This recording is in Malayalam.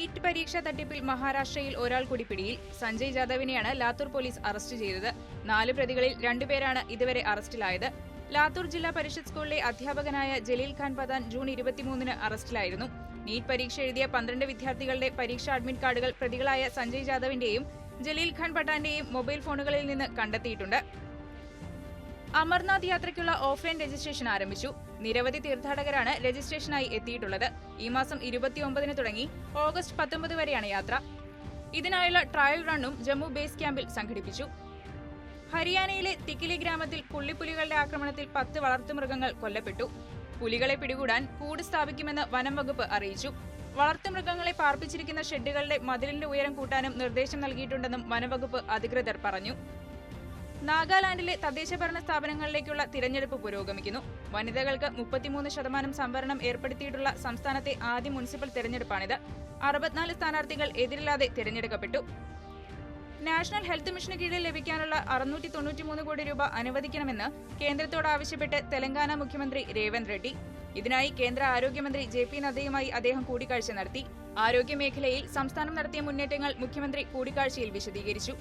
നീറ്റ് പരീക്ഷാ തട്ടിപ്പിൽ മഹാരാഷ്ട്രയിൽ ഒരാൾ കൂടി പിടിയിൽ സഞ്ജയ് ജാദവിനെയാണ് ലാത്തൂർ പോലീസ് അറസ്റ്റ് ചെയ്തത്. നാല് പ്രതികളിൽ രണ്ടുപേരാണ് ഇതുവരെ അറസ്റ്റിലായത്. ലാത്തൂർ ജില്ലാ പരിഷത്ത് സ്കൂളിലെ അധ്യാപകനായ ജലീൽ ഖാൻ പതാൻ ജൂൺ ഇരുപത്തിമൂന്നിന് അറസ്റ്റിലായിരുന്നു. നീറ്റ് പരീക്ഷ എഴുതിയ പന്ത്രണ്ട് വിദ്യാർത്ഥികളുടെ പരീക്ഷാ അഡ്മിറ്റ് കാർഡുകൾ പ്രതികളായ സഞ്ജയ് ജാദവിന്റെയും ജലീൽ ഖാൻ പട്ടാന്റെയും മൊബൈൽ ഫോണുകളിൽ നിന്ന് കണ്ടെത്തിയിട്ടുണ്ട്. അമർനാഥ് യാത്രയ്ക്കുള്ള ഓഫ്ലൈൻ രജിസ്ട്രേഷൻ ആരംഭിച്ചു. നിരവധി തീർത്ഥാടകരാണ് രജിസ്ട്രേഷനായി എത്തിയിട്ടുള്ളത്. ഈ മാസം ഇരുപത്തിയൊമ്പതിന് തുടങ്ങി ഓഗസ്റ്റ് പത്തൊമ്പത് വരെയാണ് യാത്ര. ഇതിനായുള്ള ട്രയൽ റണ്ണും ജമ്മു ബേസ് ക്യാമ്പിൽ സംഘടിപ്പിച്ചു. ഹരിയാനയിലെ തിക്കിലി ഗ്രാമത്തിൽ പുള്ളിപ്പുലികളുടെ ആക്രമണത്തിൽ പത്ത് വളർത്തുമൃഗങ്ങൾ കൊല്ലപ്പെട്ടു. പുലികളെ പിടികൂടാൻ കൂട് സ്ഥാപിക്കുമെന്ന് വനം വകുപ്പ് അറിയിച്ചു. വളർത്തുമൃഗങ്ങളെ പാർപ്പിച്ചിരിക്കുന്ന ഷെഡുകളുടെ മതിലിന്റെ ഉയരം കൂട്ടാനും നിർദ്ദേശം നൽകിയിട്ടുണ്ടെന്നും വനംവകുപ്പ് അധികൃതർ പറഞ്ഞു. നാഗാലാൻഡിലെ തദ്ദേശഭരണ സ്ഥാപനങ്ങളിലേക്കുള്ള തിരഞ്ഞെടുപ്പ് പുരോഗമിക്കുന്നു. വനിതകൾക്ക് മുപ്പത്തിമൂന്ന് ശതമാനം സംവരണം ഏർപ്പെടുത്തിയിട്ടുള്ള സംസ്ഥാനത്തെ ആദ്യ മുനിസിപ്പൽ തിരഞ്ഞെടുപ്പാണിത്. അറുപത്തിനാല് സ്ഥാനാർത്ഥികൾ എതിരില്ലാതെ തിരഞ്ഞെടുക്കപ്പെട്ടു. നാഷണൽ ഹെൽത്ത് മിഷന് കീഴിൽ ലഭിക്കാനുള്ള അറുന്നൂറ്റി തൊണ്ണൂറ്റിമൂന്ന് കോടി രൂപ അനുവദിക്കണമെന്ന് കേന്ദ്രത്തോട് ആവശ്യപ്പെട്ട് തെലങ്കാന മുഖ്യമന്ത്രി രേവന്ത് റെഡ്ഡി. ഇതിനായി കേന്ദ്ര ആരോഗ്യമന്ത്രി ജെ പി നദ്ദയുമായി അദ്ദേഹം കൂടിക്കാഴ്ച നടത്തി. ആരോഗ്യമേഖലയിൽ സംസ്ഥാനം നടത്തിയ മുന്നേറ്റങ്ങൾ മുഖ്യമന്ത്രി കൂടിക്കാഴ്ചയിൽ വിശദീകരിച്ചു.